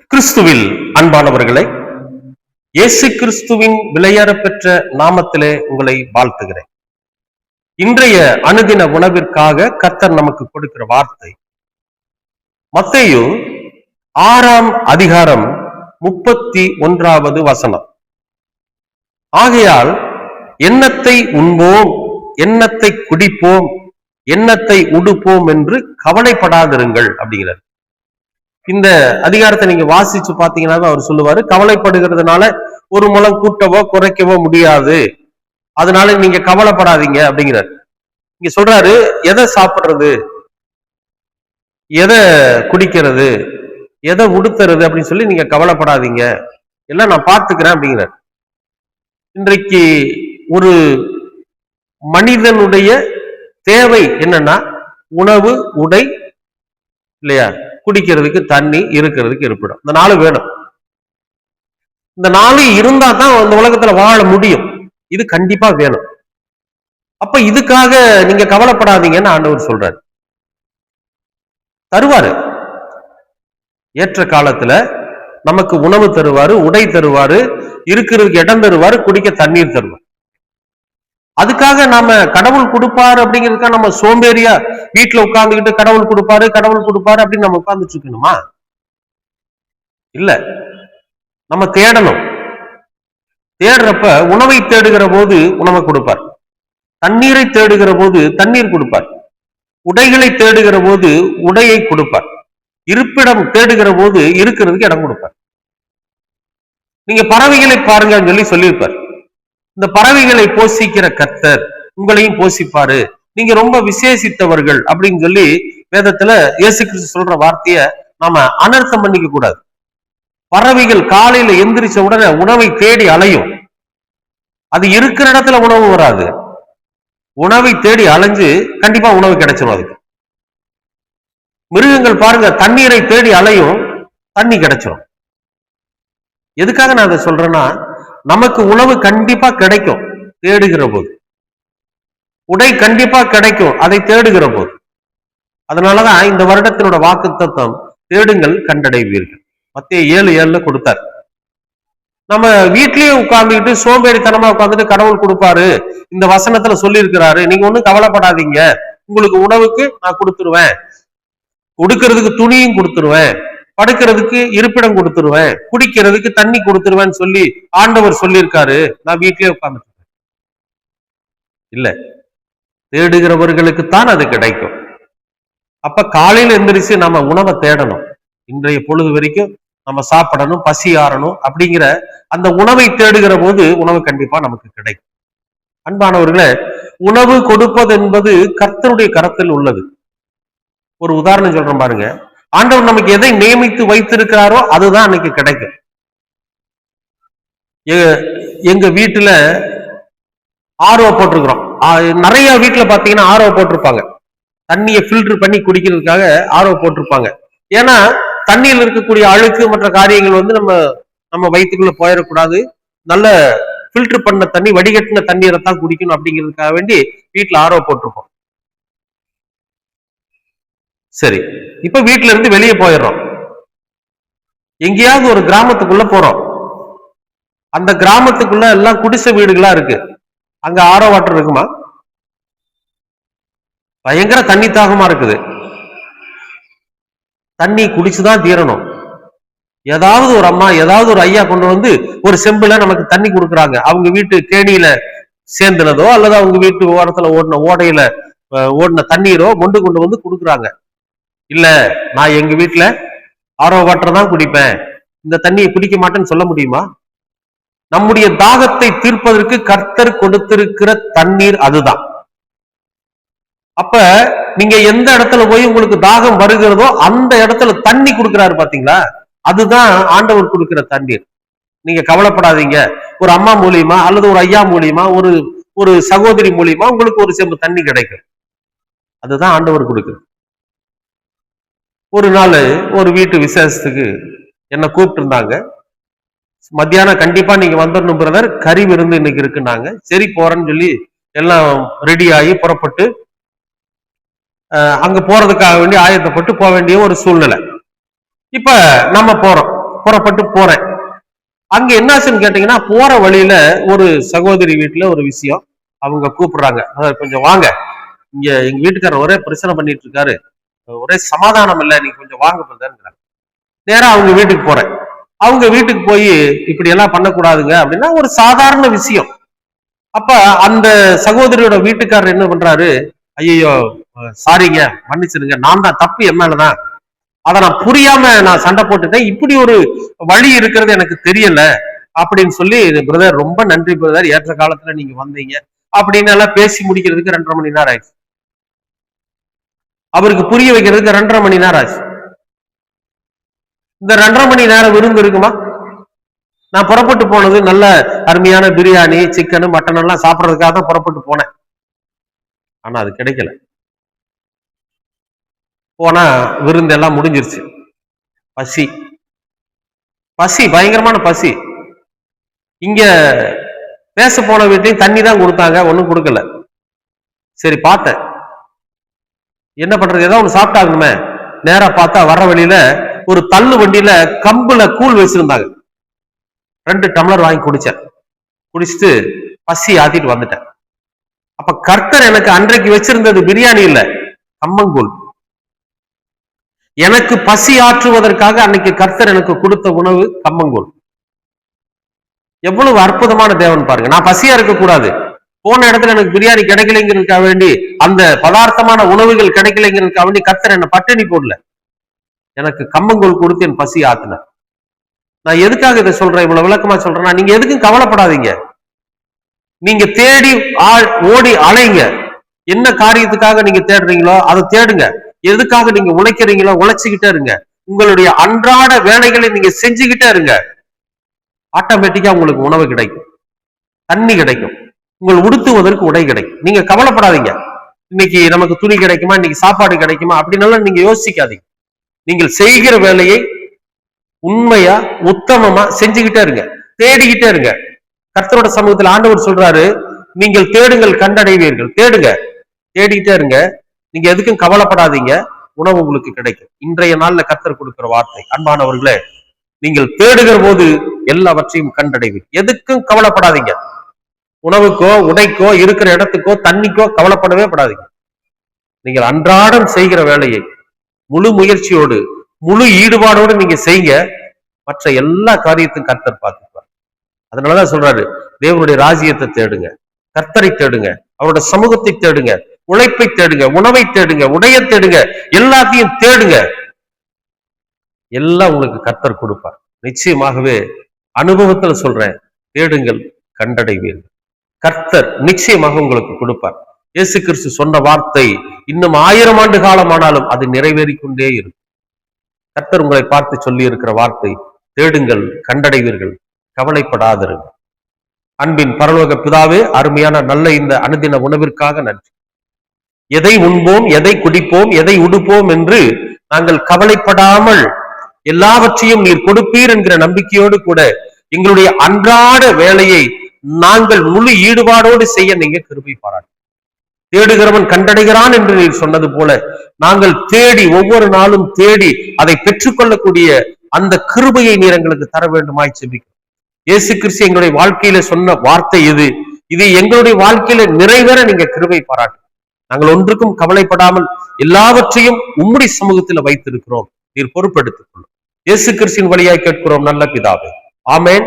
கிறிஸ்துவில் அன்பானவர்களை இயேசு கிறிஸ்துவின் விலையேற பெற்ற நாமத்திலே உங்களை வாழ்த்துகிறேன். இன்றைய அணுதின உணவிற்காக கத்தர் நமக்கு கொடுக்கிற வார்த்தை மத்தையு ஆறாம் அதிகாரம் முப்பத்தி ஒன்றாவது வசனம். ஆகையால் எண்ணத்தை உண்போம் எண்ணத்தை குடிப்போம் எண்ணத்தை உடுப்போம் என்று கவலைப்படாதிருங்கள் அப்படிங்கிறார். இந்த அதிகாரத்தை நீங்க வாசிச்சு பாத்தீங்கன்னா அவர் சொல்லுவாரு. கவலைப்படுகிறதுனால ஒரு முளம் கூட்டவோ குறைக்கவோ முடியாது. அதனால நீங்க கவலைப்படாதீங்க அப்படிங்கிறார். இங்க சொல்றாரு எதை சாப்பிடுறது? எதை குடிக்கிறது? எதை உடுத்துறது அப்படின்னு சொல்லி நீங்க கவலைப்படாதீங்க. எல்லாம் நான் பார்த்துக்கிறேன் அப்படிங்கிறார். இன்றைக்கு ஒரு மனிதனுடைய தேவை என்னன்னா உணவு உடை இல்லையா? குடிக்கிறதுக்கு தண்ணி இருக்கிறதுக்கு இருப்பிடம். இந்த நாலு வேணும். இந்த நாலு இருந்தா தான் அந்த உலகத்துல வாழ முடியும். இது கண்டிப்பா வேணும். அப்ப இதுக்காக நீங்க கவலைப்படாதீங்கன்னு ஆண்டவர் சொல்றாரு. தருவாரு. ஏற்ற காலத்துல நமக்கு உணவு தருவாரு உடை தருவாரு இருக்கிறதுக்கு இடம் தருவாரு குடிக்க தண்ணீர் தருவார். அதுக்காக நாம கடவுள் கொடுப்பாரு அப்படிங்கிறதுக்காக நம்ம சோம்பேறியா வீட்டுல உட்கார்ந்துக்கிட்டு கடவுள் கொடுப்பாரு கடவுள் கொடுப்பாரு அப்படின்னு நம்ம உட்கார்ந்துட்டு இருக்கணுமா? இல்ல. நம்ம தேடணும். தேடுறப்ப உணவை தேடுகிற போது உணவை கொடுப்பார். தண்ணீரை தேடுகிற போது தண்ணீர் கொடுப்பார். உடைகளை தேடுகிற போது உடையை கொடுப்பார். இருப்பிடம் தேடுகிற போது இருக்கிறதுக்கு இடம் கொடுப்பார். நீங்க பறவைகளை பாருங்கன்னு சொல்லி சொல்லியிருப்பார். இந்த பறவைகளை போஷிக்கிற கர்த்தர் உங்களையும் போஷிப்பாரு. நீங்க ரொம்ப விசேஷித்தவர்கள் அப்படின்னு சொல்லி வேதத்துல இயேசு கிறிஸ்து சொல்ற வார்த்தைய நாம அனர்த்தம் பண்ணிக்க கூடாது. பறவைகள் காலையில எந்திரிச்ச உடனே உணவை தேடி அலையும். அது இருக்கிற இடத்துல உணவு வராது. உணவை தேடி அலைஞ்சு கண்டிப்பா உணவு கிடைச்சிடும் அதுக்கு. மிருகங்கள் பாருங்க தண்ணீரை தேடி அலையும் தண்ணி கிடைச்சிடும் எதுக்காக நான் அதை சொல்றேன்னா நமக்கு உணவு கண்டிப்பா கிடைக்கும் தேடுகிற போது. உடை கண்டிப்பா கிடைக்கும் அதை தேடுகிற போது. அதனாலதான் இந்த வருடத்தினோட வாக்கு தத்துவம் தேடுங்கள் கண்டடைவீர்கள். மத்திய ஏழு ஏழுல கொடுத்தார். நம்ம வீட்லயே உட்கார்ந்துக்கிட்டு சோம்பேறித்தனமா உட்கார்ந்துட்டு கடவுள் கொடுப்பாரு இந்த வசனத்துல சொல்லி இருக்கிறாரு நீங்க ஒண்ணும் கவலைப்படாதீங்க. உங்களுக்கு உணவுக்கு நான் கொடுத்துருவேன். கொடுக்கறதுக்கு துணியும் கொடுத்துருவேன். படுக்கிறதுக்கு இருப்பிடம் கொடுத்துருவேன் குடிக்கிறதுக்கு தண்ணி கொடுத்துருவேன்னு சொல்லி ஆண்டவர் சொல்லியிருக்காரு. நான் வீட்டிலே உட்காந்துருக்கேன் இல்ல தேடுகிறவர்களுக்கு தான் அது கிடைக்கும். அப்ப காலையில எந்திரிச்சு நம்ம உணவை தேடணும். இன்றைய பொழுது வரைக்கும் நம்ம சாப்பிடணும் பசி ஆறணும் அப்படிங்கிற அந்த உணவை தேடுகிற போது உணவு கண்டிப்பா நமக்கு கிடைக்கும். அன்பானவர்களே உணவு கொடுப்பது என்பது கர்த்தருடைய கரத்தில் உள்ளது. ஒரு உதாரணம் சொல்றேன் பாருங்க. ஆண்டவர் நமக்கு எதை நியமித்து வைத்திருக்கிறாரோ அதுதான் அன்னைக்கு கிடைக்கும். எங்க வீட்டுல ஆர்வ போட்டிருக்கிறோம். நிறைய வீட்டுல பாத்தீங்கன்னா ஆர்வ போட்டிருப்பாங்க. தண்ணியை ஃபில்டர் பண்ணி குடிக்கிறதுக்காக ஆர்வ போட்டிருப்பாங்க. ஏன்னா தண்ணியில் இருக்கக்கூடிய அழுக்கு மற்ற காரியங்கள் வந்து நம்ம நம்ம வயிற்றுக்குள்ள போயிடக்கூடாது. நல்ல ஃபில்டர் பண்ண தண்ணி வடிகட்டின தண்ணீரை தான் குடிக்கணும் அப்படிங்கிறதுக்காக வேண்டி வீட்டுல ஆர்வ போட்டிருப்போம். சரி. இப்ப வீட்டுல இருந்து வெளியே போயிடுறோம். எங்கேயாவது ஒரு கிராமத்துக்குள்ள போறோம். அந்த கிராமத்துக்குள்ள எல்லாம் குடிசை வீடுகளா இருக்கு. அங்க ஆரோ வாட்டர் இருக்குமா? பயங்கர தண்ணி தாகமா இருக்குது. தண்ணி குடிச்சுதான் தீரணும். ஏதாவது ஒரு அம்மா ஏதாவது ஒரு ஐயா கொண்டு வந்து ஒரு செம்புல நமக்கு தண்ணி கொடுக்குறாங்க. அவங்க வீட்டு கேணியில சேர்ந்துனதோ அல்லது அவங்க வீட்டு ஓரத்துல ஓடின ஓடையில ஓடின தண்ணீரோ மொண்டு கொண்டு வந்து கொடுக்குறாங்க. இல்ல நான் எங்க வீட்டுல ஆரோ வாட்டர் தான் குடிப்பேன். இந்த தண்ணியை குடிக்க மாட்டேன்னு சொல்ல முடியுமா? நம்முடைய தாகத்தை தீர்ப்பதற்கு கர்த்தர் கொடுத்திருக்கிற தண்ணீர் அதுதான். அப்ப நீங்க எந்த இடத்துல போய் உங்களுக்கு தாகம் வருகிறதோ அந்த இடத்துல தண்ணி கொடுக்கிறாரு பாத்தீங்களா? அதுதான் ஆண்டவர் கொடுக்கிற தண்ணீர். நீங்க கவலைப்படாதீங்க. ஒரு அம்மா மூலியமா அல்லது ஒரு ஐயா மூலியமா ஒரு ஒரு சகோதரி மூலியமா உங்களுக்கு ஒரு செம்பு தண்ணி கிடைக்கும். அதுதான் ஆண்டவர் கொடுக்குறது ஒரு நாள் ஒரு வீட்டு விசேஷத்துக்கு என்னை கூப்பிட்டுருந்தாங்க. மத்தியானம் கண்டிப்பாக நீங்கள் வந்துடணும் பிரதர் கறி விருந்து இன்னைக்கு இருக்குன்னாங்க. சரி போகிறேன்னு சொல்லி எல்லாம் ரெடி ஆகி புறப்பட்டு அங்கே போகிறதுக்காக வேண்டி ஆயத்தப்பட்டு போக வேண்டிய ஒரு சூழ்நிலை. இப்போ நம்ம போகிறோம் புறப்பட்டு போகிறேன் அங்கே என்னாச்சுன்னு கேட்டிங்கன்னா போகிற வழியில் ஒரு சகோதரி வீட்டில் ஒரு விஷயம் அவங்க கூப்பிடுறாங்க. "அஹ், கொஞ்சம் வாங்க. இங்கே எங்கள் வீட்டுக்காரர் ஒரே பிரச்சனை பண்ணிட்டு இருக்காரு. ஒரே சமாதானம் இல்ல நீங்க கொஞ்சம் வாங்க பிரதர்ங்கிறாங்க. நேரா அவங்க வீட்டுக்கு போறேன். அவங்க வீட்டுக்கு போய் இப்படி எல்லாம் பண்ணக்கூடாதுங்க அப்படின்னா ஒரு சாதாரண விஷயம். அப்ப அந்த சகோதரியோட வீட்டுக்காரர் என்ன பண்றாரு? ஐயோ சாரிங்க மன்னிச்சிருங்க நான் தான் தப்பு என் மேலதான் அதை நான் புரியாம நான் சண்டை போட்டுட்டேன். இப்படி ஒரு வழி இருக்கிறது எனக்கு தெரியல அப்படின்னு சொல்லி பிரதர் ரொம்ப நன்றி பிரதர் ஏற்ற காலத்துல நீங்க வந்தீங்க. அப்படின்னு எல்லாம் பேசி முடிக்கிறதுக்கு ரெண்டரை மணி நேரம் ஆயிடுச்சு. அவருக்கு புரிய வைக்கிறதுக்கு ரெண்டரை மணி நேரம் ஆச்சு. இந்த ரெண்டரை மணி நேரம் விருந்து இருக்குமா? நான் புறப்பட்டு போனது நல்ல அருமையான பிரியாணி சிக்கனு மட்டன் எல்லாம் சாப்பிட்றதுக்காக தான் புறப்பட்டு போனேன். ஆனா அது கிடைக்கல. போனா விருந்து எல்லாம் முடிஞ்சிருச்சு. பசி. பசி பயங்கரமான பசி. இங்க பேச போன வீட்லையும் தண்ணி தான் கொடுத்தாங்க ஒன்றும் கொடுக்கல. சரி பார்த்தேன். என்ன பண்றது? ஏதோ ஒண்ணு சாப்பிட்டாங்கமே நேரா பார்த்தா வர்ற வழியில ஒரு தள்ளு வண்டியில கம்புல கூழ் வச்சிருந்தாங்க. ரெண்டு டம்ளர் வாங்கி குடிச்சேன். குடிச்சிட்டு பசி ஆத்திட்டு வந்துட்டேன். அப்ப கர்த்தர் எனக்கு அன்றைக்கு வச்சிருந்தது பிரியாணி இல்ல கம்மங்கூழ். எனக்கு பசி ஆற்றுவதற்காக அன்னைக்கு கர்த்தர் எனக்கு கொடுத்த உணவு கம்மங்கூழ். எவ்வளவு அற்புதமான தேவன் பாருங்க. நான் பசியா இருக்க கூடாது போன இடத்துல எனக்கு பிரியாணி கிடைக்கலைங்கிறதுக்காக வேண்டி அந்த பதார்த்தமான உணவுகள் கிடைக்கலைங்கிறதுக்காக வேண்டி கத்தர் என்ன பட்டினி போடல. எனக்கு கம்மங்கூழ் கொடுத்து என் பசி ஆத்தினார் நான் எதுக்காக இதை சொல்றேன்? இவ்வளவு விளக்கமா சொல்றேன்னா நீங்க எதுக்கும் கவலைப்படாதீங்க. நீங்க தேடி ஓடி அலைங்க. என்ன காரியத்துக்காக நீங்க தேடுறீங்களோ அதை தேடுங்க. எதுக்காக நீங்க உழைக்கிறீங்களோ உழைச்சுக்கிட்டே இருங்க. உங்களுடைய அன்றாட வேலைகளை நீங்க செஞ்சுக்கிட்டே இருங்க. ஆட்டோமேட்டிக்கா உங்களுக்கு உணவு கிடைக்கும். தண்ணி கிடைக்கும். உங்கள் உடுத்துவதற்கு உடை கிடைக்கும் நீங்க கவலைப்படாதீங்க. இன்னைக்கு நமக்கு துணி கிடைக்குமா? இன்னைக்கு சாப்பாடு கிடைக்குமா? அப்படின்னு நீங்க யோசிக்காதீங்க. நீங்கள் செய்கிற வேலையை உண்மையா உத்தமமா செஞ்சுக்கிட்டே இருங்க. தேடிக்கிட்டே இருங்க. கர்த்தரோட சமூகத்தில் ஆண்டவர் சொல்றாரு நீங்கள் தேடுங்கள் கண்டடைவீர்கள். தேடுங்க. தேடிக்கிட்டே இருங்க. நீங்க எதுக்கும் கவலைப்படாதீங்க. உணவு உங்களுக்கு கிடைக்கும். இன்றைய நாள்ல கர்த்தர் கொடுக்கிற வார்த்தை. அன்பானவர்களே நீங்கள் தேடுகிற போது எல்லாவற்றையும் கண்டடைவீர்கள். எதுக்கும் கவலைப்படாதீங்க. உணவுக்கோ உடைக்கோ இருக்கிற இடத்துக்கோ தண்ணிக்கோ கவலைப்படவே படாதீங்க. நீங்கள் அன்றாடம் செய்கிற வேலையை முழு முயற்சியோடு முழு ஈடுபாடோடு நீங்க செய்யுங்க மற்ற எல்லா காரியத்தையும் கர்த்தர் பார்த்துப்பார். அதனாலதான் சொல்றாரு தேவனுடைய ராஜ்யத்தை தேடுங்க கர்த்தரை தேடுங்க அவரோட சமூகத்தை தேடுங்க உழைப்பை தேடுங்க உணவை தேடுங்க உடைய தேடுங்க எல்லாத்தையும் தேடுங்க. எல்லாம் உங்களுக்கு கர்த்தர் கொடுப்பார். நிச்சயமாகவே அனுபவத்துல சொல்றேன் தேடுங்கள் கண்டடைவீர்கள். கர்த்தர் நிச்சயமாக உங்களுக்கு கொடுப்பார். இயேசு கிறிஸ்து சொன்ன வார்த்தை இன்னும் ஆயிரம் ஆண்டு காலமானாலும் அது நிறைவேறிக்கொண்டே இருக்கும். கர்த்தர் உங்களை பார்த்து சொல்லி இருக்கிற வார்த்தை தேடுங்கள் கண்டடைவீர்கள் கவலைப்படாதிருங்கள். அன்பின் பரலோக பிதாவே அருமையான நல்ல இந்த அனுதின உணவிற்காக நன்றி. எதை உண்போம் எதை குடிப்போம் எதை உடுப்போம் என்று நாங்கள் கவலைப்படாமல் எல்லாவற்றையும் நீர் கொடுப்பீர் என்கிற நம்பிக்கையோடு கூட எங்களுடைய அன்றாட வேலையை நாங்கள் முழு ஈடுபாடோடு செய்ய நீங்க கிருபை பாராட்டு. தேடுகிறவன் கண்டடைகிறான் என்று நீர் சொன்னது போல நாங்கள் தேடி ஒவ்வொரு நாளும் தேடி அதை பெற்றுக்கொள்ளக்கூடிய அந்த கிருபையை நீர் எங்களுக்கு தர வேண்டுமாய் செபிக்கும் இயேசு கிறிஸ்து எங்களுடைய வாழ்க்கையில சொன்ன வார்த்தை இது. இது எங்களுடைய வாழ்க்கையில நிறைவேற நீங்க கிருபை பாராட்டு. நாங்கள் ஒன்றுக்கும் கவலைப்படாமல் எல்லாவற்றையும் உம்முடைய சமூகத்தில் வைத்திருக்கிறோம். நீர் பொறுப்பெடுத்துக் கொள்ளும் இயேசு கிறிஸ்தின் வழியாய் கேட்கிறோம் நல்ல பிதாவே. ஆமேன்.